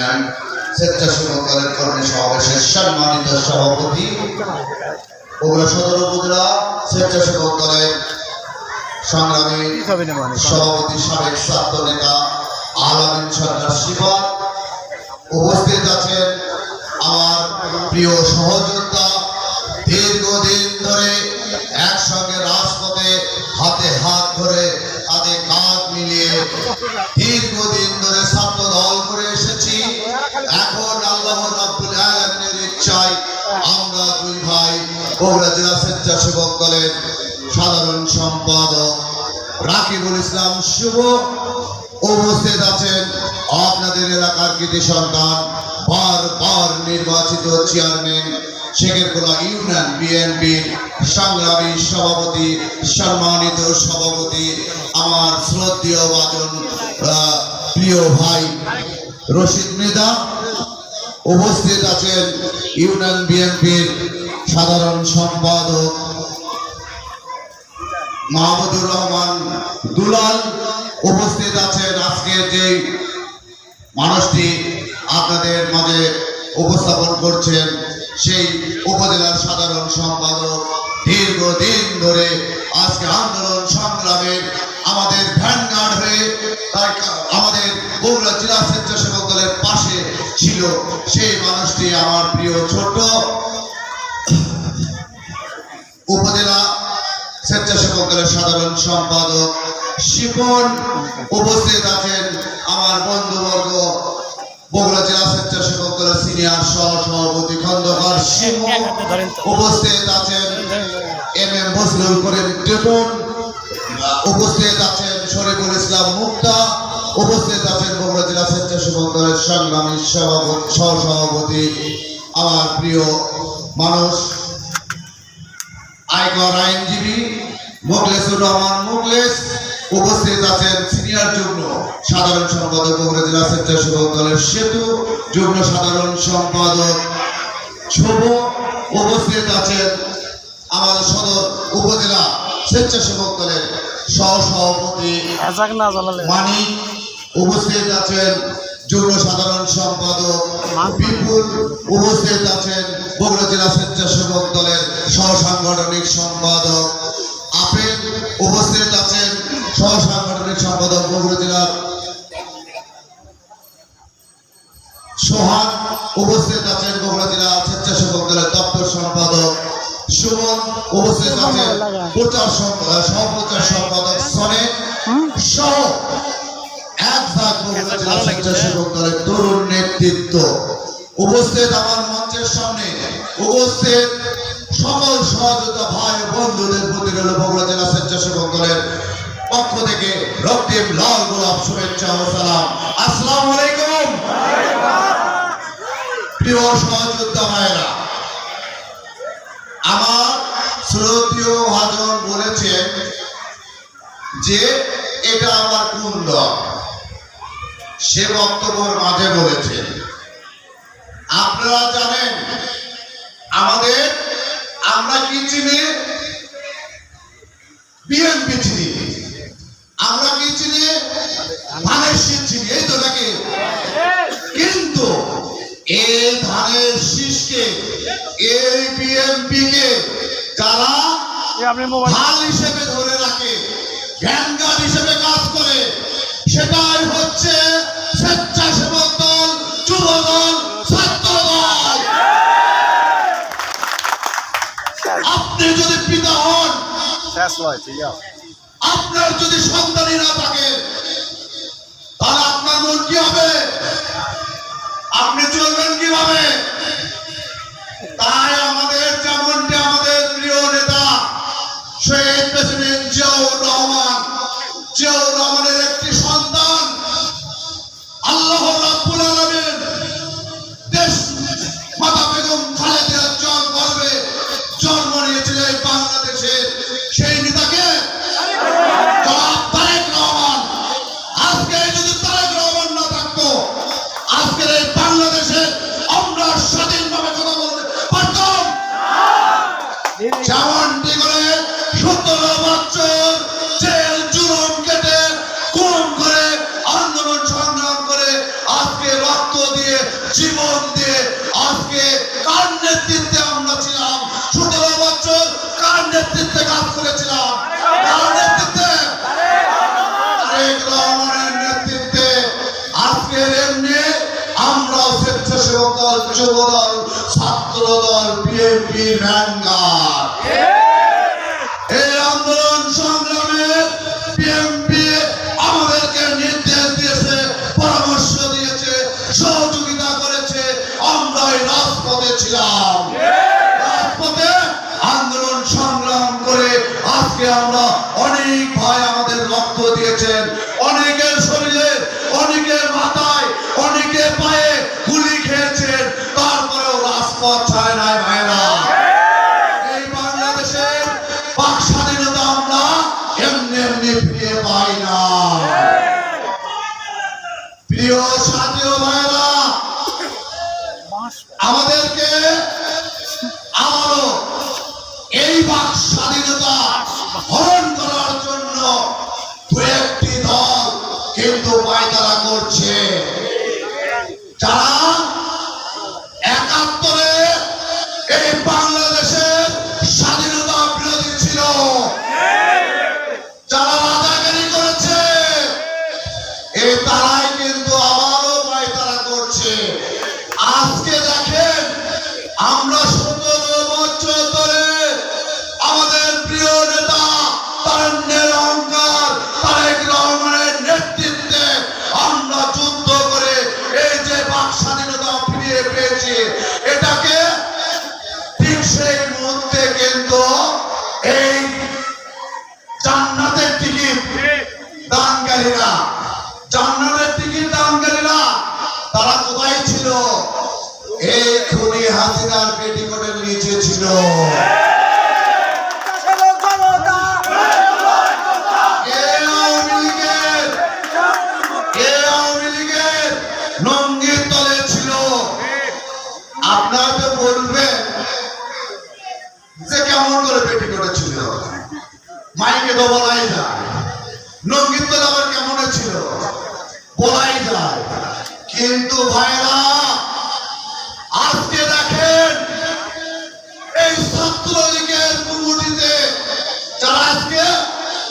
Union স্বেচ্ছাসেবক দলের কর্মী সমাবেশের সম্মানিত সভাপতি বগুড়া সদর উপজেলা স্বেচ্ছাসেবক দলের সংগ্রামী সভাপতি, সাবেক ছাত্র নেতা আলামিন সরকার শিবন উপস্থিত আছেন আমার প্রিয় সহযোদ্ধা। দীর্ঘদিন ধরে একসঙ্গে রাজপথে হাতে হাত ধরে দীর্ঘদিন ধরে ছাত্র দল করে এসেছি। এখন আল্লাহ রাব্বুল ইচ্ছায় আমরা দুই ভাই বগুড়া জেলা স্বেচ্ছাসেবক দলের সাধারণ সম্পাদক রাকিবুল ইসলাম শুভ উপস্থিত আছেন। আপনাদের এলাকার কৃতি সন্তান, বারবার নির্বাচিত চেয়ারম্যান শেখেরকোলা ইউনিয়ন বিএনপির সংগ্রামী সভাপতি, সম্মানিত সভাপতি, আমার শ্রদ্ধেয় বাজন প্রিয় ভাই রশিদ মৃদা উপস্থিত আছেন ইউনিয়ন বিএনপির সাধারণ সম্পাদক মাহমুদুর রহমান দুলাল উপস্থিত আছেন আজকে যে মানুষটি আপনাদের মাঝে উপস্থাপন করছেন। সেই উপজেলার সাধারণ সম্পাদক দীর্ঘদিন ধরে আজকে আন্দোলন সংগ্রামের আমাদের ভ্যানগার্ড হয়ে তাই আমাদের বগুড়া জেলা স্বেচ্ছাসেবক দলের পাশে ছিল সেই মানুষটি আমার প্রিয় ছোট উপজেলা স্বেচ্ছাসেবক দলের সাধারণ সম্পাদক শিপন উপস্থিত আছেন আমার বন্ধুবর্গ বগুড়া জেলা স্বেচ্ছাসেবক দলের সিনিয়র সহ সভাপতি খন্দকার উপস্থিত আছেন এম এম বসরুল করিম টেপন, উপস্থিত আছেন শরীফুল ইসলাম মুক্তা, উপস্থিত আছেন বগুড়া জেলা স্বেচ্ছাসেবক দলের সংগ্রামী সভাপতি সহ সভাপতি আমার প্রিয় মানুষ, আয়কর আইনজীবী মোখলেসুর রহমান মোখলেস উপস্থিত আছেন সিনিয়র যুগ্ম সাধারণ সম্পাদক বগুড়া জেলা স্বেচ্ছাসেবক দলের সেতু যুগ্ম সাধারণ সম্পাদক শুভ উপস্থিত আছেন আমাদের সদর উপজেলা স্বেচ্ছাসেবক দলের সহ সভাপতি এজাক না জ্বালালে মানিক উপস্থিত আছেন যুগ্ম সাধারণ সম্পাদক বিপুল উপস্থিত আছেন বগুড়া জেলা স্বেচ্ছাসেবক দলের সহ সাংগঠনিক সম্পাদক। আপেল উপস্থিত আছেন সহ সম্পাদক বগুড়া জেলার সোহান উপস্থিত আছেন বগুড়া জেলা স্বেচ্ছাসেবক দলের দপ্তর সম্পাদক। সুমন উপস্থিত আছেন প্রচার সম্পাদক সনে। সহ এক ভাগ বগুড়া জেলা স্বেচ্ছাসেবক দলের তরুণ নেতৃত্ব। উপস্থিত আমার মঞ্চের সামনে উপস্থিত সকল সহযোগিতা ভাই বন্ধুদের প্রতি রইল বগুড়া জেলা রক্তিম লাল গোলাপ শুভেচ্ছা ও সালাম। আসসালামু আলাইকুম। প্রিয় সহযোদ্ধা ভাইরা আমার শ্রদ্ধীয় হাজন বলেছেন যে এটা আমার কোন দল? সে বক্তব্যের মাঝে বলেছেন, আপনারা জানেন, আমাদের আমরা কি চিনি? বিএনপি চিনি। আমরা কি চিনি? ধানের চিনি এই তো নাকি? কিন্তু এই ধানের শীষকে এই বিএনপি কে যারা আপনি হিসেবে ধরে রাখে ভ্যানগার্ড হিসেবে কাজ করে সেটাই হচ্ছে স্বেচ্ছাসেবক দল যুব দল ছাত্র দল। আপনি যদি পিতা হন শেষ লয় ঠিক আছে। আপনার যদি সন্তানই না থাকে, তাহলে আপনার মন কি হবে? আপনি চলবেন কীভাবে? তাই আমাদের জীবন দিয়ে আজকে কার নেতৃত্বে আমরা ছিলাম? সতেরো বছর কার নেতৃত্বে কাজ করেছিলাম? আমরা দল দল, ছাত্র দল, বিএনপি অনেক ভাই আমাদের রক্ত দিয়েছেন অনেকের শরীরে একাত্তরে এই বাংলাদেশের টিকিট দানকারীরা জান্নাতের টিকিট দানকারীরা তারা কোথায় ছিল? এই খুনি হাসিনার পেটিকোটের নিচে ছিল।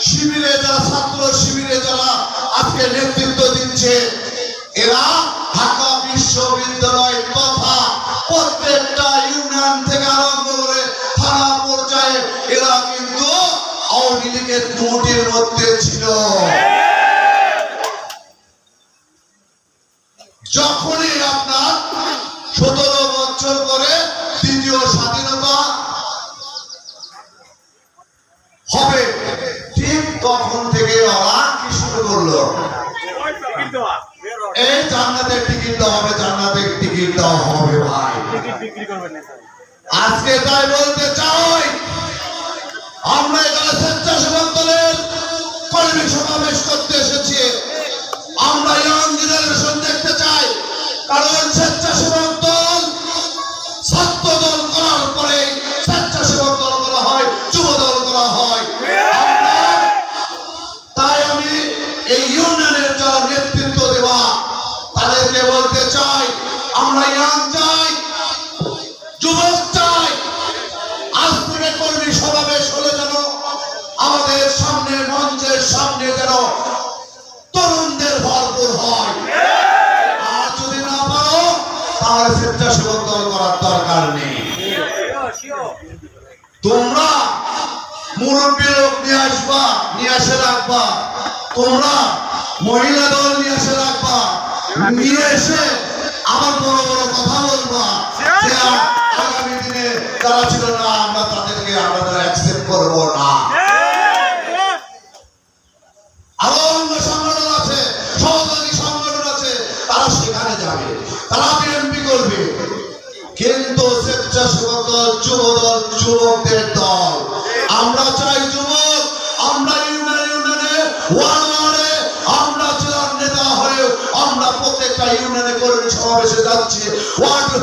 শিবিরে যারা ছাত্র, শিবিরে যারা আজকে নেতৃত্ব দিচ্ছে, এরা ঢাকা বিশ্ববিদ্যালয় তথা প্রত্যেকটা ইউনিয়ন থেকে আরম্ভ করে থানা পর্যায়ে, এরা কিন্তু আওয়ামী লীগের মধ্যে ছিল। তখন থেকে ওরা শুরু করল? এই জান্নাতের টিকিট হবে, জান্নাতের টিকিট হবে ভাই। আজকে তাই বলতে চাই, আমরা এখানে স্বেচ্ছাসেবক দলের কর্মী সমাবেশ করতে এসেছি। আমরা ইয়াং জেনারেশন দেখতে চাই, কারণ স্বেচ্ছাসেবক দল ছাত্র দল আমরা চাই। যুবক চাই। আজ থেকে কর্মী সমাবেশ হলে যেন আমাদের সামনে মঞ্চের সামনে যেন তরুণদের ভরপুর হয়। আর যদি না পারো, তাহলে স্বেচ্ছাসেবক দল করার দরকার নেই। তোমরা মুরব্বী লোক নিয়ে আসবা, নিয়ে আসে রাখবা। তোমরা মহিলা দল নিয়ে আসে রাখবা। নিয়ে এসে আবার বড় বড় কথা বলবা। আগামী দিনে যারা ছিল না আমরা তাদেরকে আমরা অ্যাকসেপ্ট করব না। আরও অন্য সংগঠন আছে সহযোগী সংগঠন আছে তারা সেখানে যাবে তারা বিএনপি করবে। কিন্তু স্বেচ্ছাসেবক দল যুব দল যুবকদের দল আমরা চাই যুবক আমরা ইউনিয়ন ইউনিয়নে ওয়ার্ড ওয়ার্ডে আমরা ছিলাম নেতা হয়ে আমরা প্রত্যেকটা ইউনিয়নে কর্মী সমাবেশে যাচ্ছে। ওয়ার্ড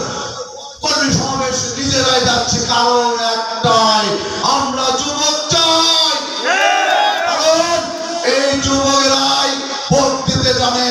কর্মী সমাবেশ নিজেরাই যাচ্ছে, কারণ একটাই, আমরা যুবক চাই। কারণ এই যুবকেরাই ভোট দিতে জানে।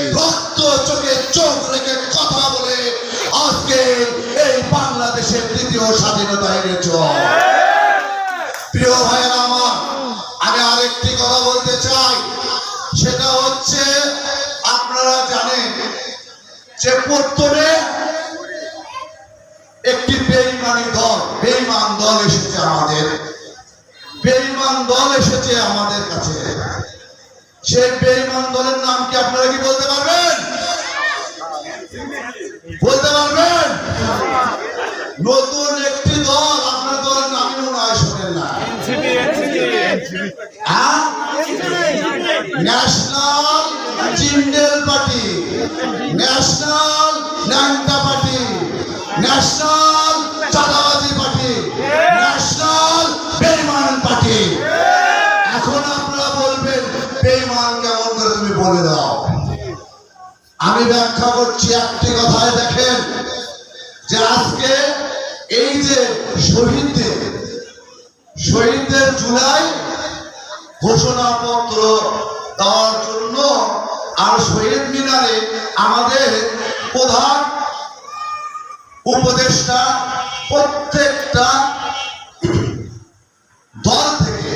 বাংলাদেশের স্বাধীনতা এনেছ প্রিয় ভাইয়েরা আমার, আমি আরেকটি কথা বলতে চাই। সেটা হচ্ছে, আপনারা জানেন যে প্রথমে একটি বেইমানি দল, বেইমান দল এসেছে আমাদের। বেইমান দল এসেছে আমাদের কাছে। সেই বেইমান দলের নাম কি আপনারা কি বলতে পারবেন? বলতে পারবেন? ন্যাশনাল চিন্ডেল পার্টি। National party. ন্যাশনাল চাঁদাবাজি পার্টি। National party. এখন আপনারা বলবেন, বেইমান কেমন করে তুমি বলে দাও? আমি ব্যাখ্যা করছি একটি কথায় দেখেন যে আজকে এই যে শহীদদের শহীদদের জুলাই ঘোষণাপত্র দেওয়ার জন্য আর শহীদ মিনারে আমাদের প্রধান উপদেষ্টা প্রত্যেকটা দল থেকে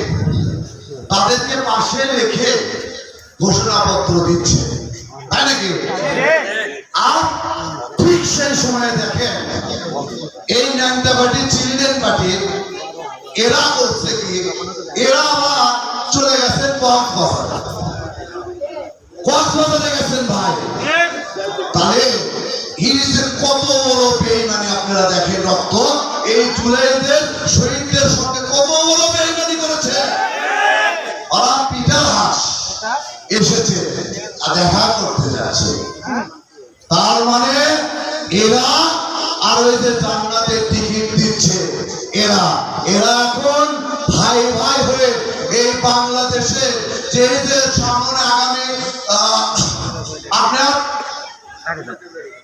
তাদেরকে পাশে রেখে ঘোষণাপত্র দিচ্ছে। তাই নাকি? আর ঠিক সেই সময় দেখেন এই পার্টি চিলড্রেন পার্টির এরা করছে কি, এরা আবার চলে গেছেন কক্সবাজার। গেছেন ভাই। তাহলে ইলিশের কত বড় বেইমানি আপনারা দেখেন রক্ত, এই জুলাইদের শহীদদের সঙ্গে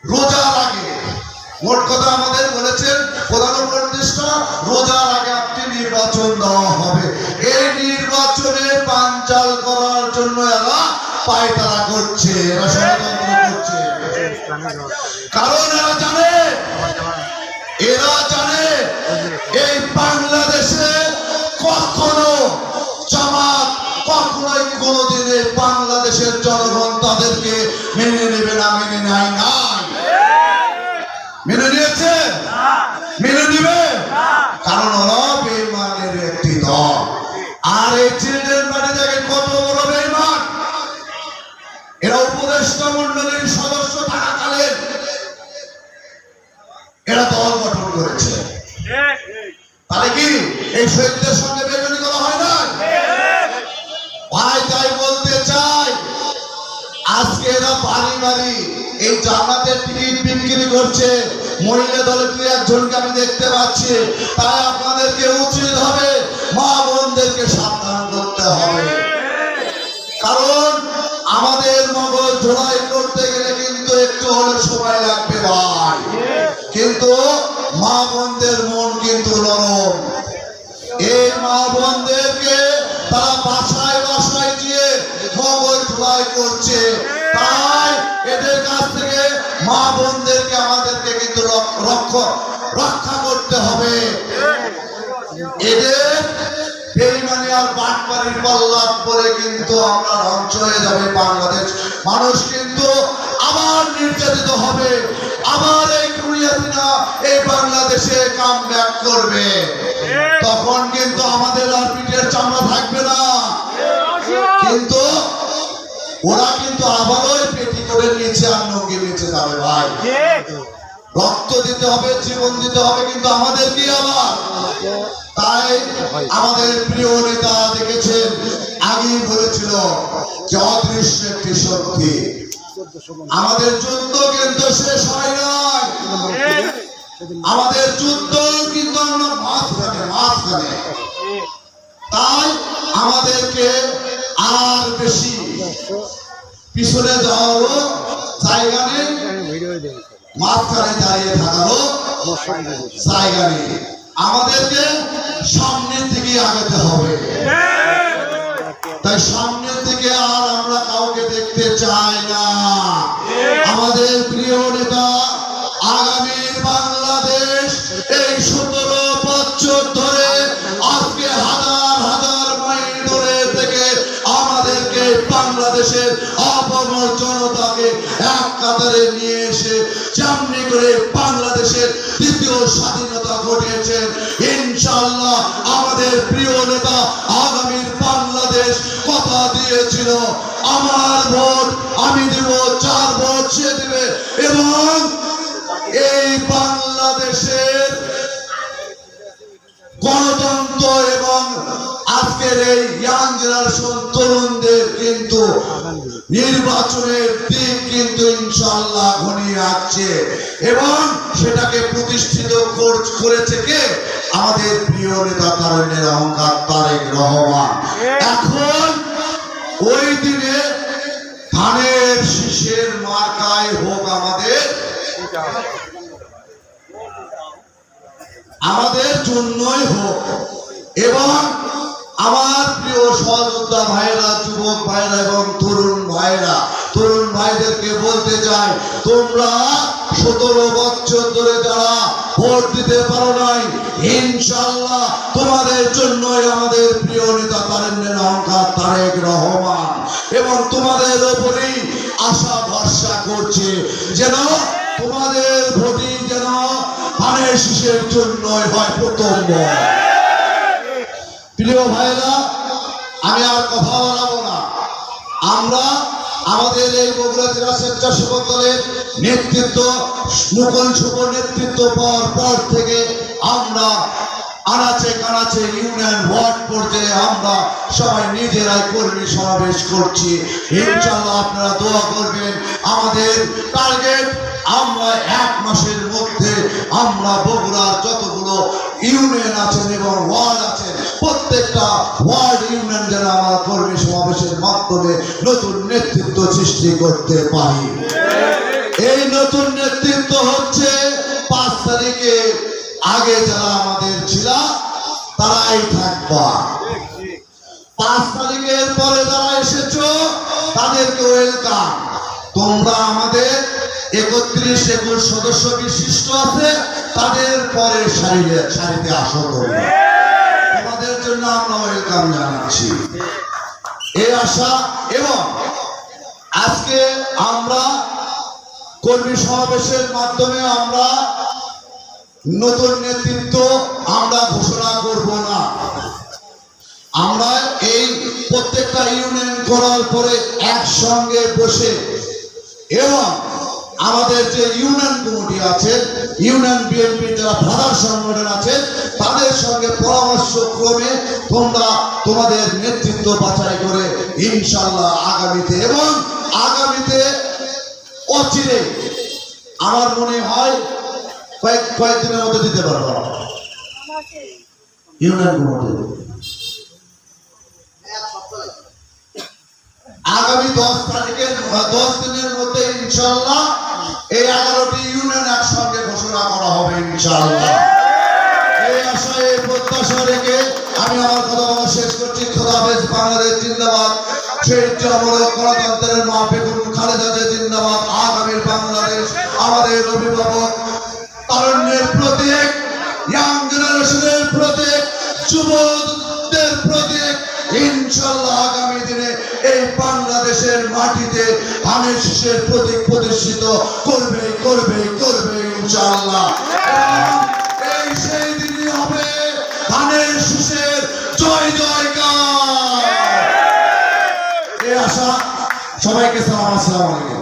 রোজার আগে মোট কথা আমাদের বলেছেন প্রধান উপদেষ্টা রোজার আগে একটি নির্বাচন দেওয়া হবে। এই নির্বাচনে পাঞ্চাল করার জন্য এরা পায়তারা করছে এরা ষড়যন্ত্র করছে। কারণ এরা জানে এরা জানে এই বাংলাদেশে কখনো জামাত কখনোই কোনোদিন বাংলাদেশের জনগণ তাদেরকে মেনে নেবে না, মেনে নেয় নাই মেনে নিয়েছে মেনে নিবে কারণ ওরা বেইমানের একটি দল আর এই চিলড্রেন বাড়ি দেখেন কত বড় বেইমান এরা উপদেষ্টা মন্ডলীর সদস্য থাকাকালীন এরা দল গঠন করেছে। তাহলে কি? এই শহীদদের সঙ্গে বেমানি করা হয় না? ভাই, তাই বলতে চাই, আজকে এরা বাড়ি বাড়ি এই জামাতের টিকিট বিক্রি করছে। মহিলা দলের দু একজনকে আমি দেখতে পাচ্ছি। তাই আপনাদেরকে উচিত হবে মা বোনদেরকে সাবধান করতে হবে। কারণ আমাদের মগজ জোড়াই করতে গেলে কিন্তু একটু হলে সময় লাগবে ভাই। কিন্তু মা বোনদের মন কিন্তু নরম। এই মা বোনদেরকে তারা বাসায় বাসায় গিয়ে মগজ ধুলাই করছে। তাই এদের কাছ থেকে মা বোনদেরকে আমাদেরকে কিন্তু রক- রক্ষা করতে হবে। এদের বেইমানি আর বাটপাড়ির পল্লাদ পরে কিন্তু আমরা ধ্বংস হয়ে যাবে বাংলাদেশ। মানুষ কিন্তু আবার নির্যাতিত হবে। আবার এই কুড়িয়াদিনা এই বাংলাদেশে কাম ব্যাক করবে। তখন কিন্তু আমাদের আর পিঠের চামড়া থাকবে না। কিন্তু ওরা কিন্তু আবারও পেটি করে নিচে আর নঙ্গি নিচে যাবে ভাই। রক্ত দিতে হবে জীবন দিতে হবে কিন্তু আমাদের কি আবার? তাই আমাদের প্রিয় নেতা দেখেছেন, আগেই বলেছিল যে অদৃশ্য একটি শক্তি। আমাদের যুদ্ধ কিন্তু শেষ হয় আমাদের যুদ্ধ কিন্তু মাঝখানে মাঝখানে। তাই আমাদেরকে আর বেশি পিছনে যাওয়ারও জায়গা নেই, মাঝখানে দাঁড়িয়ে থাকারও জায়গা নেই। আমাদেরকে যেমনি বাংলাদেশের দ্বিতীয় স্বাধীনতা ঘটিয়েছেন ইনশাল্লাহ আমাদের প্রিয় নেতা আগামীর বাংলাদেশ কথা দিয়েছিল। আমার ভোট, আমি দেব চার ভোট সে দেবে। এবং এই বাংলাদেশের গণতন্ত্র এবং আজকের এই ইয়াং জেনারেশন তরুণদের কিন্তু নির্বাচনের দিক কিন্তু ইনশাল্লাহ ঘনিয়ে আসছে। এবং সেটাকে প্রতিষ্ঠিত করেছে কে? আমাদের প্রিয় নেতা তারুণ্যের অহংকার তারেক রহমান। এখন ওই দিনে ধানের শীষের মার্কায় হোক আমাদের। আমাদের জন্যই হোক। এবং আমার প্রিয় সহযোদ্ধা ভাইরা যুবক ভাইরা এবং তরুণ ভাইরা তরুণ ভাইদেরকে বলতে চাই, তোমরা সতেরো বছর ধরে যারা ভোট দিতে পারো নাই ইনশাল্লাহ তোমাদের জন্যই আমাদের প্রিয় নেতা তারেন্দ্রের অহংকার তারেক রহমান এবং তোমাদের ওপরেই আশা ভরসা করছে যেন তোমাদের ভোটই যেন ধানের শীষের জন্যই হয় প্রথম ভোট। প্রিয় ভাইরা আমি আর কথা বাড়াবো না। আমরা আমাদের এই বগুড়া জেলা স্বেচ্ছাসেবক দলের নেতৃত্ব মুকুল শুভ নেতৃত্ব পাওয়ার পর থেকে আমরা আনাচে কানাচে ইউনিয়ন ওয়ার্ড পর্যায়ে আমরা সবাই নিজেরাই কর্মী সমাবেশ করছি। ইনশাল্লাহ আপনারা দোয়া করবেন, আমাদের টার্গেট আমরা এক মাসের মধ্যে আমরা বগুড়ার যতগুলো ইউনিয়ন আছেন এবং ওয়ার্ড আছেন। প্রত্যেকটা ওয়ার্ড ইউনিয়ন যেন আমার কর্মী সমাবেশের মাধ্যমে নতুন নেতৃত্ব সৃষ্টি করতে পারি। এই নতুন নেতৃত্ব হচ্ছে পাঁচ তারিখে আগে যারা আমাদের ছিল, তারাই থাকবা। পাঁচ তারিখের পরে যারা এসেছ, তাদেরকে ওয়েলকাম তোমরা আমাদের একত্রিশ একুশ সদস্য বিশিষ্ট আছে, তাদের পরে সারিতে সারিতে আসো তোমরা তোমাদের জন্য আমরা ওয়েলকাম জানাচ্ছি। এই আশা এবং আজকে আমরা কর্মী সমাবেশের মাধ্যমে আমরা নতুন নেতৃত্ব আমরা ঘোষণা করব না। আমরা এই প্রত্যেকটা ইউনিয়ন করার পরে একসঙ্গে বসে এবং আমাদের যে ইউনিয়ন কমিটি আছে, ইউনিয়ন বিএনপি যারা প্রধান সংগঠন আছে, তাদের সঙ্গে পরামর্শ ক্রমে তোমরা তোমাদের নেতৃত্ব বাছাই করে ইনশাল্লাহ আগামীতে এবং আগামীতে অচিরে আমার মনে হয় কয়েক, কয়েকদিনের মধ্যে দিতে পারব ইউনিয়ন কমিটি। আগামী দশ তারিখের, দশ দিনের মধ্যে ইনশাল্লাহ এই এগারোটি ইউনিয়ন একসঙ্গে ঘোষণা করা হবে ইনশাল্লাহ এই আশায়, এই প্রত্যাশা রেখে আমি আমার কথা শেষ করছি। খোদা হাফেজ, বাংলাদেশ জিন্দাবাদ। অমর গণতন্ত্রের মা বেগুন খালেদা বাংলাদেশ আমাদের অভিভাবক, তারুণ্যের প্রতীক ইয়াং জেনারেশনের প্রতীক, যুবকদের প্রতীক। ইনশাল্লাহ আগামী দিনে এই বাংলাদেশের মাটিতে প্রতীক করবে করবে করবে ইনশাল্লাহ এই সেই দিনই হবে ধানের জয় সবাইকে সালাম, আসসালামু আলাইকুম।